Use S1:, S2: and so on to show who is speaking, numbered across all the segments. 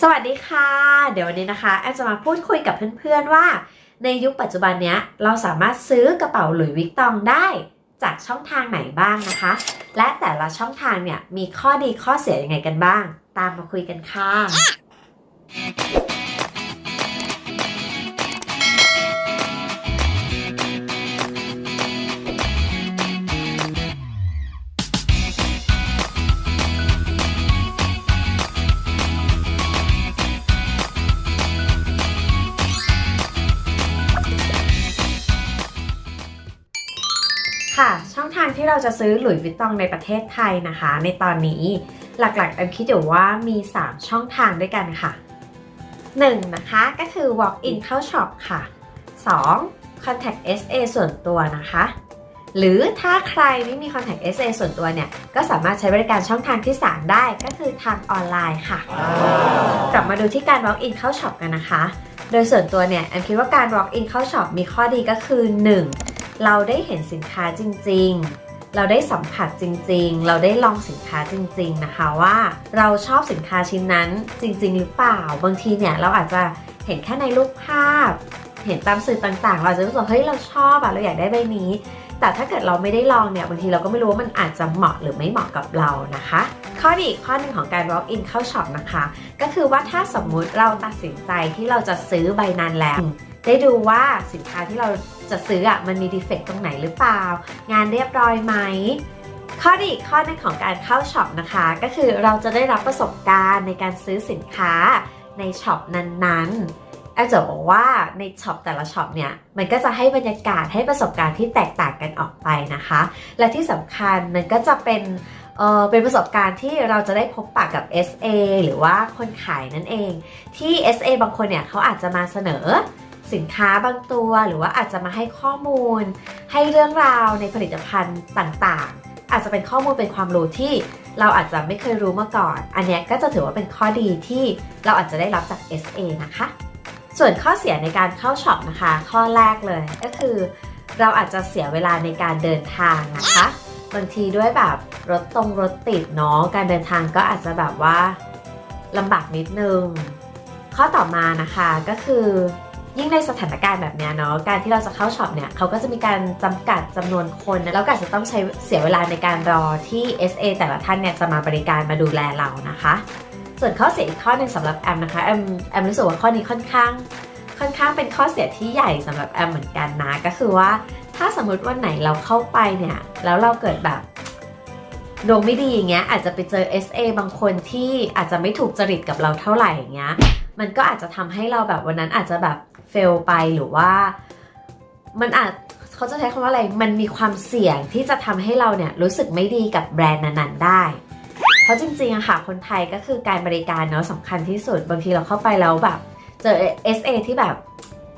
S1: สวัสดีค่ะ เดี๋ยววันนี้นะคะแอมจะมาพูดคุยกับเพื่อนๆว่า ในยุคปัจจุบันเนี้ยเราสามารถซื้อกระเป๋าหลุยส์วิกตองได้จากช่องทางไหนบ้างนะคะ และแต่ละช่องทางเนี่ยมีข้อดีข้อเสียยังไงกันบ้าง ตามมาคุยกันค่ะ เราจะซื้อหลุยส์วิตตองในประเทศไทยนะคะ ในตอนนี้หลักๆแอมคิดอยู่ว่ามี 3 ช่องทางด้วยกันค่ะ 1. นะคะก็คือ walk in เข้าช็อปค่ะ 2. contact SA ส่วนตัวนะคะ หรือถ้าใครไม่มี contact SA ส่วนตัวเนี่ย ก็สามารถใช้บริการช่องทางที่ 3 ได้ก็คือทางออนไลน์ค่ะ กลับมาดูที่การ walk in เข้าช็อปกันนะคะ โดยส่วนตัวเนี่ยแอมคิดว่าการ walk in เข้าช็อปมีข้อดีก็คือ 1. เราได้เห็นสินค้าจริง ๆ เราได้สัมผัสจริง ๆ เราได้ลองสินค้าจริง ๆ นะคะว่า เราชอบสินค้าชิ้นนั้นจริง ๆ หรือเปล่า บางทีเนี่ยเราอาจจะเห็นแค่ในรูปภาพ เห็นตามสื่อต่างๆ เราจะรู้สึกว่าเฮ้ยเราชอบอะเราอยากได้ใบนี้ แต่ถ้าเกิดเราไม่ได้ลองเนี่ยบางทีเราก็ไม่รู้ว่ามันอาจจะเหมาะหรือไม่เหมาะกับเรานะคะ ข้อดีอีกข้อหนึ่งของการ walk in เข้าช็อปนะคะ ก็คือว่าถ้าสมมุติเราตัดสินใจที่เราจะซื้อใบนั้นแล้ว ได้ดูว่าสินค้าที่เรา จะซื้ออะมันมีดีเฟกต์ตรงไหนหรือเปล่า งานเรียบร้อยไหมข้อดีข้อนึงของการเข้าช็อปนะคะ ก็คือเราจะได้รับประสบการณ์ในการซื้อสินค้าในช็อปนั้นๆแอลจะบอกว่าในช็อปแต่ละช็อปเนี่ยมันก็จะให้บรรยากาศให้ประสบการณ์ที่แตกต่างกันออกไปนะคะ และที่สำคัญมันก็จะเป็นเออเป็นประสบการณ์ที่เราจะได้พบปะกับ SA หรือว่าคนขายนั่นเอง ที่ SA บางคนเนี่ยเขาอาจจะมาเสนอ สินค้าบางตัว หรือว่าอาจจะมาให้ข้อมูล ให้เรื่องราวในผลิตภัณฑ์ต่างๆ อาจจะเป็นข้อมูลเป็นความรู้ที่เราอาจจะไม่เคยรู้มาก่อน อันเนี้ยก็จะถือว่าเป็นข้อดีที่เราอาจจะได้รับจาก SA นะคะ ส่วนข้อเสียในการเข้าช็อปนะคะ ข้อแรกเลยก็คือ เราอาจจะเสียเวลาในการเดินทางนะคะ บางทีด้วยแบบรถตรงรถติดเนาะ การเดินทางก็อาจจะแบบว่าลำบากนิดนึง ข้อต่อมานะคะก็คือ ยิ่งในสถานการณ์แบบนี้เนาะการที่เราจะเข้าช็อปเนี่ยเขาก็จะมีการจำกัดจำนวนคน แล้วก็จะต้องใช้เสียเวลาในการรอที่ SA แต่ละท่านเนี่ยจะมาบริการมาดูแลเรานะคะ ส่วนข้อเสียอีกข้อหนึ่งสำหรับแอมนะคะแอมแอมรู้สึกว่าข้อนี้ค่อนข้าง ค่อนข้างเป็นข้อเสียที่ใหญ่สำหรับแอมเหมือนกันนะก็คือว่า ถ้าสมมติวันไหนเราเข้าไปเนี่ยแล้วเราเกิดแบบดวงไม่ดีอย่างเงี้ยอาจจะไปเจอ SA บางคนที่อาจจะไม่ถูกจริตกับเราเท่าไหร่อย่างเงี้ยมันก็อาจจะทำให้เราแบบวันนั้นอาจจะแบบ เฟลไปหรือว่า มันอาจเขาจะใช้คำว่าอะไร มันมีความเสี่ยงที่จะทำให้เราเนี่ยรู้สึกไม่ดีกับแบรนด์นั้นๆได้ เพราะจริงๆอะค่ะ คนไทยก็คือการบริการเนาะสำคัญที่สุด บางทีเราเข้าไปแล้วแบบ เจอ SA ที่แบบ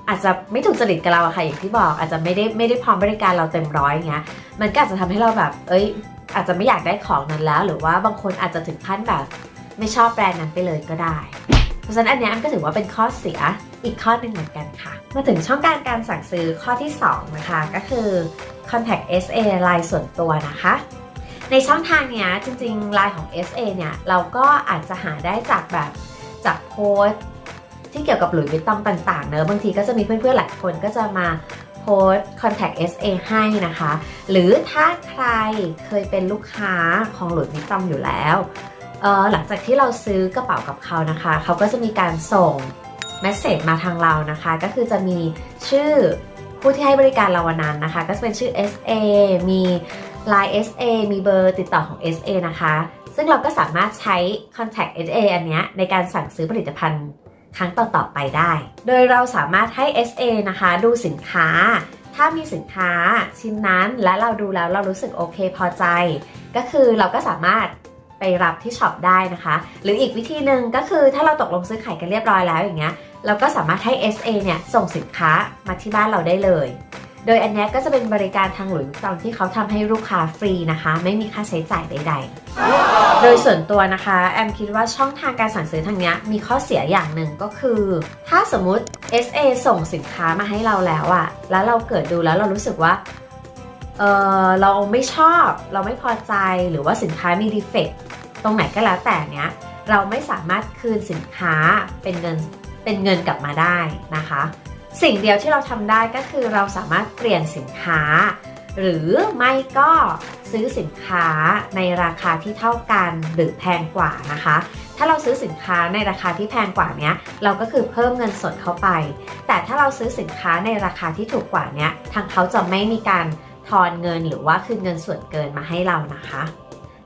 S1: อาจจะไม่ถูกจริตกับเราอะค่ะอย่างที่บอก อาจจะไม่ได้ไม่ได้พร้อมบริการเราเต็มร้อยอย่างเงี้ยมันก็อาจจะทำให้เราแบบ เอ้ย อาจจะไม่อยากได้ของนั้นแล้ว หรือว่าบางคนอาจจะถึงขั้นแบบ ไม่ชอบแบรนด์นั้นไปเลยก็ได้ เพราะฉะนั้นอันนี้ยมันก็ถือว่าเป็นข้อเสียอีกข้อหนึ่งเหมือนกันค่ะ มาถึงช่องการการสั่งซื้อข้อที่ 2 นะคะ ก็คือ contact SA ไลน์ส่วนตัวนะคะ ในช่องทางเนี้ยจริงๆไลน์ของ SA เนี่ยเราก็อาจจะหาได้จากแบบจากโพสต์ที่เกี่ยวกับหลุยส์วิตตองต่างๆเนอะบางทีก็จะมีเพื่อนๆหลายคนก็จะมาโพสต์ contact SA ให้นะคะ หรือถ้าใครเคยเป็นลูกค้าของหลุยส์วิตตองอยู่แล้ว หลังจากที่เราซื้อกระเป๋ากับเขานะคะ เขาก็จะมีการส่งเมสเซจมาทางเรานะคะ ก็คือจะมีชื่อผู้ที่ให้บริการเราวันนั้นนะคะ ก็จะเป็นชื่อ SA มี Line SA มีเบอร์ติดต่อของ SA นะคะ ซึ่งเราก็สามารถใช้ contact SA อันเนี้ยในการสั่งซื้อผลิตภัณฑ์ครั้งต่อๆไปได้ โดยเราสามารถให้ SA นะคะ ดูสินค้า ถ้ามีสินค้าชิ้นนั้นและเราดูแล้วเรารู้สึกโอเคพอใจ ก็คือเราก็สามารถ ไปรับที่ช็อปได้นะคะ หรืออีกวิธีหนึ่งก็คือถ้าเราตกลงซื้อขายกันเรียบร้อยแล้วอย่างเงี้ยเราก็สามารถให้ SA เนี่ยส่งสินค้ามาที่บ้านเราได้เลย โดยอันนี้ก็จะเป็นบริการทางหลุยส์ตองที่เขาทำให้ลูกค้าฟรีนะคะ ไม่มีค่าใช้จ่ายใด ๆ โดยส่วนตัวนะคะ แอมคิดว่าช่องทางการสั่งซื้อทางเนี้ยมีข้อเสียอย่างหนึ่งก็คือ ถ้าสมมุติ SA ส่งสินค้ามาให้เราแล้วอะแล้วเราเกิดดูแล้วเรารู้สึกว่าเออเราไม่ชอบเราไม่พอใจหรือว่าสินค้ามีดีเฟกต์ ตรงไหนก็แล้วแต่เนี้ยเราไม่สามารถคืนสินค้าเป็นเงินเป็นเงินกลับมาได้นะคะ สิ่งเดียวที่เราทำได้ก็คือเราสามารถเปลี่ยนสินค้า หรือไม่ก็ซื้อสินค้าในราคาที่เท่ากันหรือแพงกว่านะคะ ถ้าเราซื้อสินค้าในราคาที่แพงกว่าเนี้ยเราก็คือเพิ่มเงินสดเข้าไป แต่ถ้าเราซื้อสินค้าในราคาที่ถูกกว่าเนี้ยทางเขาจะไม่มีการทอนเงินหรือว่าคืนเงินส่วนเกินมาให้เรานะคะ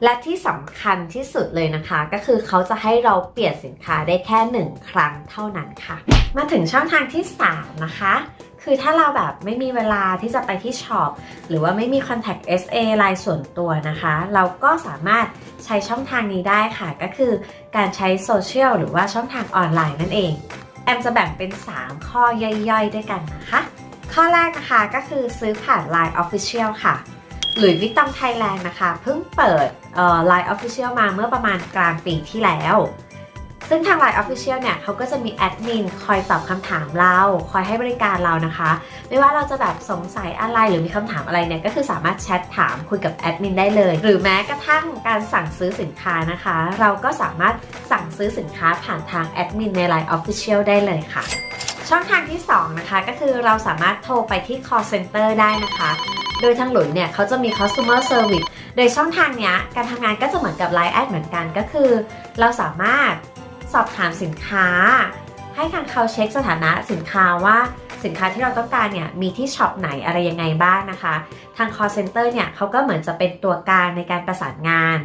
S1: และที่สำคัญที่สุดเลยนะคะ ก็คือเขาจะให้เราเปลี่ยนสินค้าได้แค่หนึ่งครั้งเท่านั้นค่ะ มาถึงช่องทางที่ 3 นะคะ คือถ้าเราแบบไม่มีเวลาที่จะไปที่ช็อปหรือว่าไม่มี Contact SA รายส่วนตัวนะคะ เราก็สามารถใช้ช่องทางนี้ได้ค่ะ ก็คือการใช้โซเชียลหรือว่าช่องทางออนไลน์นั่นเอง แอมจะแบ่งเป็น 3 ข้อย่อยๆ ด้วยกันนะคะ ข้อแรกนะคะก็คือซื้อผ่าน Line Official ค่ะ หลุยวิตตองไทยแลนด์นะคะ เพิ่งเปิดเอ่อ Line Official มาเมื่อประมาณกลางปีที่แล้ว ซึ่งทาง Line Official เนี่ยเขาก็จะมีแอดมินคอยตอบคำถามเรา คอยให้บริการเรานะคะ ไม่ว่าเราจะแบบสงสัยอะไรหรือมีคำถามอะไรเนี่ย ก็คือสามารถแชทถามคุยกับแอดมินได้เลย หรือแม้กระทั่งการสั่งซื้อสินค้านะคะ เราก็สามารถสั่งซื้อสินค้าผ่านทางแอดมินใน Line Official ได้เลยค่ะ ช่องทางที่ 2 นะคะ ก็คือเราสามารถโทรไปที่ call center ได้นะคะ โดยทางหลุยเนี่ยเขาจะมี customer service โดยช่องทางนี้การทำงานก็จะเหมือนกับ Line แอดเหมือนกันก็คือ เราสามารถสอบถามสินค้า ให้ทางเขาเช็คสถานะสินค้าว่าสินค้าที่เราต้องการเนี่ยมีที่ช็อปไหนอะไรยังไงบ้างนะคะ ทาง call center เนี่ยเขาก็เหมือนจะเป็นตัวกลางในการประสานงาน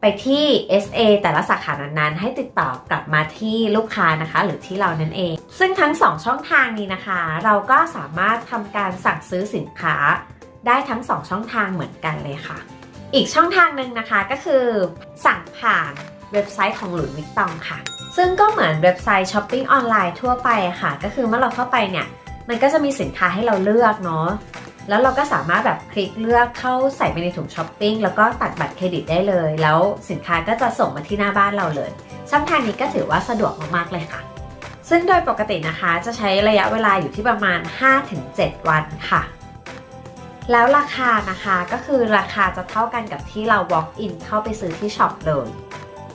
S1: ไปที่ SA แต่ละสาขานั้นๆ ให้ติดต่อกลับมาที่ลูกค้านะคะ หรือที่เรานั่นเอง ซึ่งทั้ง 2 ช่องทางนี้นะคะ เราก็สามารถทำการสั่งซื้อสินค้าได้ทั้ง 2 ช่องทางเหมือนกันเลยค่ะ อีกช่องทางหนึ่งนะคะก็คือ สั่งผ่านเว็บไซต์ของหลุยส์วิตตองค่ะ ซึ่งก็เหมือนเว็บไซต์ช้อปปิ้งออนไลน์ทั่วไปค่ะ ก็คือเมื่อเราเข้าไปเนี่ย มันก็จะมีสินค้าให้เราเลือกเนาะ แล้วเราก็สามารถแบบคลิกเลือกเข้าใส่ไปในถุงช้อปปิ้งแล้วก็ตัดบัตรเครดิตได้เลย แล้วสินค้าก็จะส่งมาที่หน้าบ้านเราเลย ช่องทางนี้ก็ถือว่าสะดวกมากๆเลยค่ะ ซึ่งโดยปกตินะคะจะใช้ระยะเวลาอยู่ที่ประมาณ 5-7 วันค่ะ แล้วราคานะคะก็คือราคาจะเท่ากันกับที่เรา walk in เข้าไปซื้อที่ช็อปเลย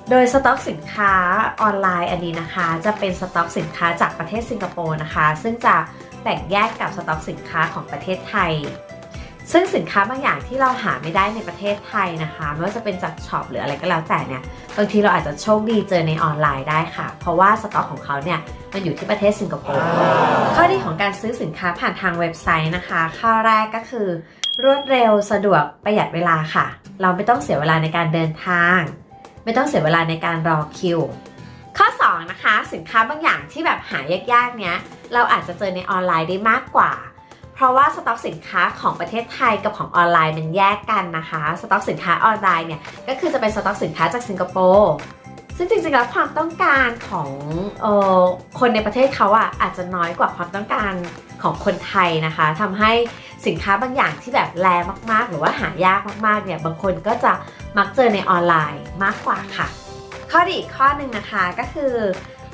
S1: โดยสต็อกสินค้าออนไลน์อันนี้นะคะ จะเป็นสต็อกสินค้าจากประเทศสิงคโปร์นะคะ ซึ่งจะแบ่งแยกกับสต็อกสินค้าของประเทศไทย ซึ่งสินค้าบางอย่างที่เราหาไม่ได้ในประเทศไทยนะคะไม่ว่าจะเป็นจากช็อปหรืออะไรก็แล้วแต่เนี่ยบางทีเราอาจจะโชคดีเจอในออนไลน์ได้ค่ะ เพราะว่าสต็อกของเขาเนี่ยมันอยู่ที่ประเทศสิงคโปร์ข้อดีของการซื้อสินค้าผ่านทางเว็บไซต์นะคะ ข้อแรกก็คือ รวดเร็วสะดวกประหยัดเวลาค่ะ เราไม่ต้องเสียเวลาในการเดินทาง ไม่ต้องเสียเวลาในการรอคิว ข้อ 2 นะคะ สินค้าบางอย่างที่แบบหายากๆเนี้ยเราอาจจะเจอในออนไลน์ได้มากกว่า เพราะว่าสต็อกสินค้าของประเทศไทยกับของออนไลน์มันแยกกันนะคะ สต็อกสินค้าออนไลน์เนี่ยก็คือจะเป็นสต็อกสินค้าจากสิงคโปร์ซึ่งจริงๆแล้วความต้องการของเออคนในประเทศเขาอะอาจจะน้อยกว่าความต้องการของคนไทยนะคะทำให้ สินค้าบางอย่างที่แบบแรงมากๆ หรือว่าหายากมากๆเนี่ยบางคนก็จะมักเจอในออนไลน์มากกว่าค่ะ ข้อดีอีกข้อหนึ่งนะคะก็คือ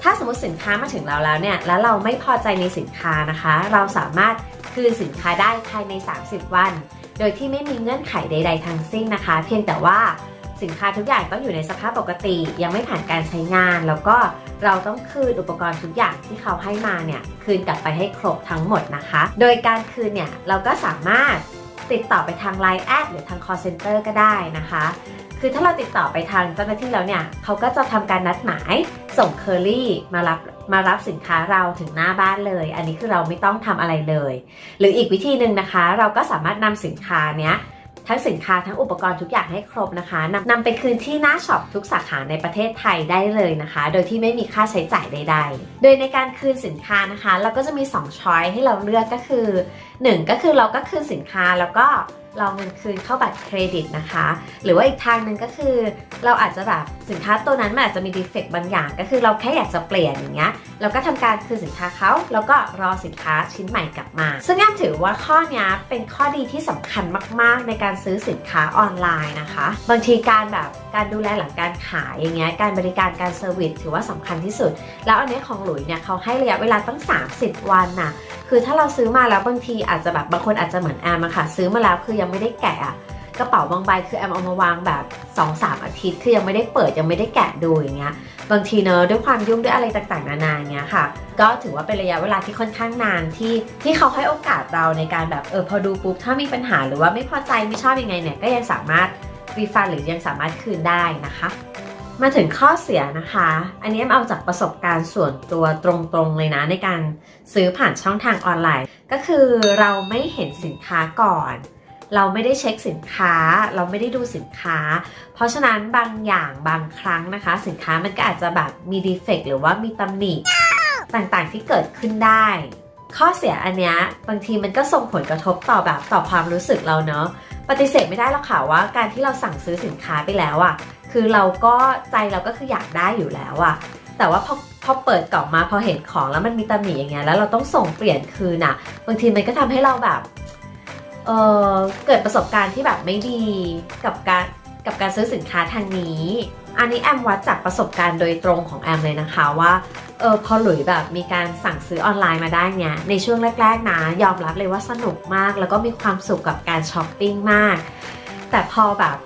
S1: ถ้าสมมติสินค้ามาถึงเราแล้วเนี่ยแล้วเราไม่พอใจในสินค้านะคะ เราสามารถคืนสินค้าได้ภายใน 30 วัน โดยที่ไม่มีเงื่อนไขใด ๆ ทั้งสิ้นนะคะ เพียงแต่ว่า สินค้าทุกอย่างต้องอยู่ในสภาพปกติ ยังไม่ผ่านการใช้งาน แล้วก็เราต้องคืนอุปกรณ์ทุกอย่างที่เขาให้มาเนี่ยคืนกลับไปให้ครบทั้งหมดนะคะ โดยการคืนเนี่ยเราก็สามารถติดต่อไปทาง Line แอดหรือทาง call center ก็ได้นะคะ คือถ้าเราติดต่อไปทางเจ้าหน้าที่แล้วเนี่ยเขาก็จะทำการนัดหมายส่งเคอรี่มารับมารับสินค้าเราถึงหน้าบ้านเลย อันนี้คือเราไม่ต้องทำอะไรเลย หรืออีกวิธีหนึ่งนะคะ เราก็สามารถนำสินค้าเนี้ย ทั้งสินค้าทั้งอุปกรณ์ทุกอย่างให้ครบนะคะนำนำไปคืนที่หน้าช็อปทุกสาขาในประเทศไทยได้เลยนะคะ โดยที่ไม่มีค่าใช้จ่ายใด ๆ โดยในการคืนสินค้านะคะ เราก็จะมี2ช้อยให้เราเลือกก็คือ 1 ก็คือเราก็คืนสินค้าแล้วก็ เราเงินคืนเข้าบัตรเครดิตนะคะ หรือว่าอีกทางหนึ่งก็คือ เราอาจจะแบบสินค้าตัวนั้นมันอาจจะมีดีเฟกต์บางอย่าง ก็คือเราแค่อยากจะเปลี่ยนอย่างเงี้ยเราก็ทำการคืนสินค้าเขาแล้วก็รอสินค้าชิ้นใหม่กลับมา ซึ่งแอมถือว่าข้อนี้เป็นข้อดีที่สำคัญมาก ๆ ในการซื้อสินค้าออนไลน์นะคะ บางทีการแบบการดูแลหลังการขายอย่างเงี้ยการบริการการเซอร์วิสถือว่าสำคัญที่สุด แล้วอันนี้ของหลุยเนี่ยเขาให้ระยะเวลาตั้ง 30 วันน่ะคือถ้าเราซื้อมาแล้วบางทีอาจจะแบบบางคนอาจจะเหมือนแอมอะค่ะ ซื้อมาแล้วคือยังไม่ได้แกะอะกระเป๋าบางใบคือแอมเอามาวางแบบ2-3อาทิตย์คือยังไม่ได้เปิดยังไม่ได้แกะดูอย่างเงี้ยบางทีเนอะด้วยความยุ่งด้วยอะไรต่างๆนานาเงี้ยค่ะ ก็ถือว่าเป็นระยะเวลาที่ค่อนข้างนานที่ที่เขาให้โอกาสเราในการแบบเออพอดูปุ๊บถ้ามีปัญหาหรือว่าไม่พอใจไม่ชอบยังไงเนี่ยก็ยังสามารถรีฟันหรือยังสามารถคืนได้นะคะ มาถึงข้อเสียนะคะ อันนี้เอาจากประสบการณ์ส่วนตัวตรงๆเลยนะในการซื้อผ่านช่องทางออนไลน์ ก็คือเราไม่เห็นสินค้าก่อน เราไม่ได้เช็คสินค้า เราไม่ได้ดูสินค้า เพราะฉะนั้นบางอย่างบางครั้งนะคะ สินค้ามันก็อาจจะแบบมีดีเฟกหรือว่ามีตำหนิต่างๆที่เกิดขึ้นได้ ข้อเสียอันเนี้ยบางทีมันก็ส่งผลกระทบต่อแบบต่อความรู้สึกเราเนอะปฏิเสธไม่ได้หรอกค่ะว่าการที่เราสั่งซื้อสินค้าไปแล้วอะ่ะคือเราก็ใจเราก็คืออยากได้อยู่แล้วอะ่ะแต่ว่าพอพอเปิดกล่องมาพอเห็นของแล้วมันมีตำหนิอย่างเงี้ยแล้วเราต้องส่งเปลี่ยนคืนอะ่ะ บางทีมันก็ทำให้เราแบบ เออเกิดประสบการณ์ที่แบบไม่ดีกับการกับการซื้อสินค้าทางนี้ อันนี้แอมวัดจากประสบการณ์โดยตรงของแอมเลยนะคะว่าเออพอหลุยแบบมีการสั่งซื้อออนไลน์มาได้เนี่ยในช่วงแรกๆนะยอมรับเลยว่าสนุกมาก แล้วก็มีความสุขกับการช้อปปิ้งมาก แต่พอแบบ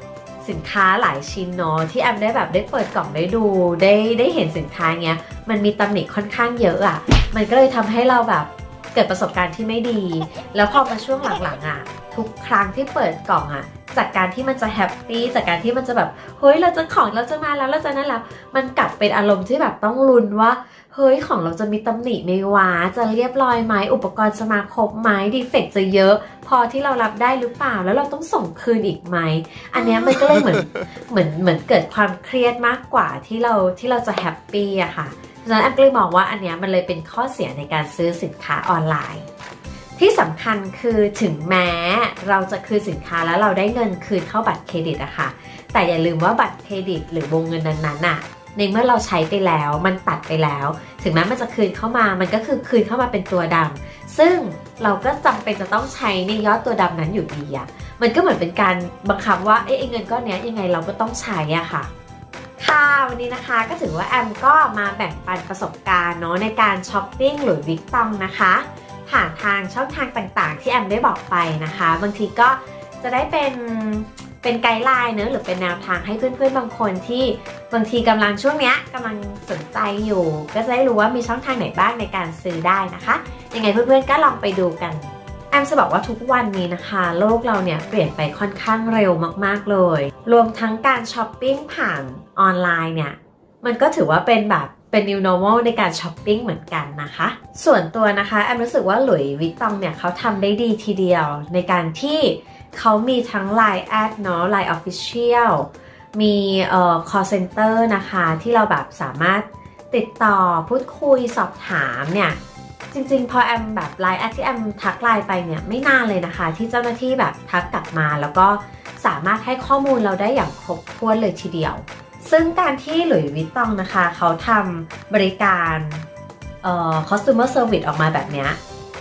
S1: สินค้าหลายชิ้นเนาะที่แอมได้แบบได้เปิดกล่องได้ดูได้ได้เห็นสินค้าเงี้ยมันมีตำหนิค่อนข้างเยอะอะ่ะ มันก็เลยทำให้เราแบบ เกิดประสบการณ์ที่ไม่ดี แล้วพอมาช่วงหลังๆอะ่ะ ทุกครั้งที่เปิดกล่องอะ่ะ จากการที่มันจะแฮปปี้จากการที่มันจะแบบเฮ้ยเราจะของเราจะมาแล้วเราจะนั่นแล้ว มันกลับเป็นอารมณ์ที่แบบต้องลุ้นว่าเฮ้ยของเราจะมีตำหนิไหมวะจะเรียบร้อยไหมอุปกรณ์จะมาครบไหมดีเฟกจะเยอะ พอที่เรารับได้หรือเปล่าแล้วเราต้องส่งคืนอีกไหมอันนี้มันก็เลยเหมือนเหมือนเหมือนเกิดความเครียดมากกว่าที่เราที่เราจะแฮปปี้อะค่ะ ฉะนั้นแอมก็เลยมองว่าอันเนี้ยมันเลยเป็นข้อเสียในการซื้อสินค้าออนไลน์ ที่สำคัญคือถึงแม้เราจะคืนสินค้าแล้วเราได้เงินคืนเข้าบัตรเครดิตอะค่ะ แต่อย่าลืมว่าบัตรเครดิต หรือวงเงินนั้นๆอะในเมื่อเราใช้ไปแล้วมันตัดไปแล้ว ถึงแม้มันจะคืนเข้ามามันก็คือคืนเข้ามาเป็นตัวดำซึ่งเราก็จำเป็นจะต้องใช้ในยอดตัวดำนั้นอยู่ดีอะมันก็เหมือนเป็นการบังคับว่าเอ้ไอ้เงินก้อนนี้ยังไงเราก็ต้องใช้อะค่ะ ค่ะ วันนี้นะคะก็ถือว่าแอมก็มาแบ่งปันประสบการณ์เนาะในการช้อปปิ้งหรือวิกตองนะคะผ่านทางช่องทางต่างๆ ที่แอมได้บอกไปนะคะ บางทีก็จะได้เป็นเป็นไกด์ไลน์เนอะหรือเป็นแนวทางให้เพื่อนๆบางคนที่บางทีกำลังช่วงเนี้ยกำลังสนใจอยู่ ก็จะได้รู้ว่ามีช่องทางไหนบ้างในการซื้อได้นะคะยังไงเพื่อนๆก็ลองไปดูกัน แอมจะบอกว่าทุกวันนี้นะคะ โลกเราเนี่ยเปลี่ยนไปค่อนข้างเร็วมากๆเลย รวมทั้งการช้อปปิ้งผ่านออนไลน์เนี่ย มันก็ถือว่าเป็นแบบเป็น new normal ในการช้อปปิ้งเหมือนกันนะคะ ส่วนตัวนะคะ แอมรู้สึกว่าหลุยส์วิตตองเนี่ยเขาทำได้ดีทีเดียว ในการที่เขามีทั้ง Line แอดเนาะ Line Official มีเอ่อ call center นะคะ ที่เราแบบสามารถติดต่อพูดคุยสอบถามเนี่ย จริงๆ พอแอมแบบไลน์แอดที่แอมทักไลน์ไปเนี่ยไม่นานเลยนะคะ ที่เจ้าหน้าที่แบบทักกลับมาแล้วก็สามารถให้ข้อมูลเราได้อย่างครบถ้วนเลยทีเดียว ซึ่งการที่หลุยวิตตองนะคะ เขาทำบริการเอ่อ customer service ออกมาแบบเนี้ย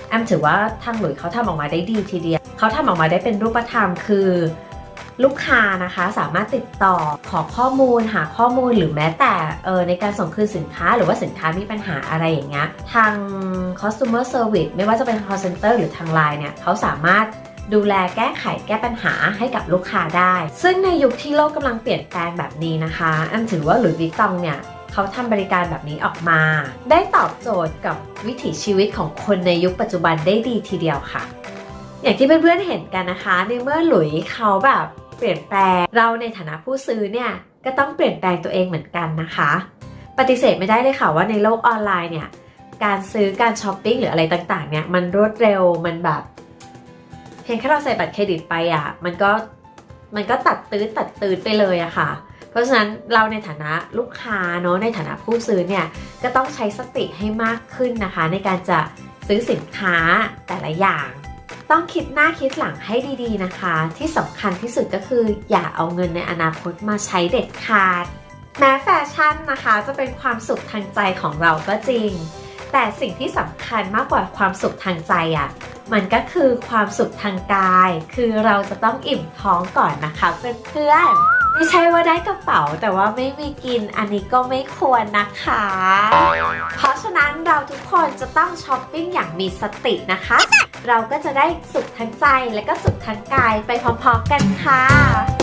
S1: แอมถือว่าทางหลุยเขาทำออกมาได้ดีทีเดียว เขาทำออกมาได้เป็นรูปธรรมคือ ลูกค้านะคะสามารถติดต่อขอข้อมูลหาข้อมูลหรือแม้แต่เออในการส่งคืนสินค้า หรือว่าสินค้ามีปัญหาอะไรอย่างเงี้ยทาง customer service ไม่ว่าจะเป็น call center หรือทาง Line เนี่ยเขาสามารถดูแลแก้ไขแก้ปัญหาให้กับลูกค้าได้ ซึ่งในยุคที่โลกกำลังเปลี่ยนแปลงแบบนี้นะคะ อันถือว่าหลุยส์วิตตองเนี่ยเขาทำบริการแบบนี้ออกมา ได้ตอบโจทย์กับวิถีชีวิตของคนในยุคปัจจุบันได้ดีทีเดียวค่ะ อย่างที่เพื่อนๆเห็นกันนะคะ ในเมื่อหลุยเขาแบบ ปลี่ยนแปลง เราในฐานะผู้ซื้อเนี่ยก็ต้องเปลี่ยนแปลงตัวเองเหมือนกันนะคะ ปฏิเสธไม่ได้เลยค่ะว่าในโลกออนไลน์เนี่ยการซื้อการช้อปปิ้งหรืออะไรต่างๆเนี่ยมันรวดเร็วมันแบบเพียงแค่เราใส่บัตรเครดิตไปอะ่ะมันก็มันก็ตัดตื้อตัดตืดไปเลยอะค่ะ เพราะฉะนั้นเราในฐานะลูกค้าเนาะในฐานะผู้ซื้อเนี่ยก็ต้องใช้สติให้มากขึ้นนะคะ ในการจะซื้อสินค้าแต่ละอย่าง ต้องคิดหน้าคิดหลังให้ดีๆนะคะ ที่สำคัญที่สุดก็คือ อย่าเอาเงินในอนาคตมาใช้เด็ดขาด แม้แฟชั่นนะคะจะเป็นความสุขทางใจของเราก็จริง แต่สิ่งที่สำคัญมากกว่าความสุขทางใจอะ่ะมันก็คือความสุขทางกาย คือเราจะต้องอิ่มท้องก่อนนะคะเพื่อนๆ ไม่ใช่ว่าได้กระเป๋าแต่ว่าไม่มีกินอันนี้ก็ไม่ควรนะคะ เพราะฉะนั้นเราทุกคนจะต้องช้อปปิ้งอย่างมีสตินะคะ เราก็จะได้สุขทั้งใจและก็สุขทั้งกายไปพร้อมๆกันค่ะ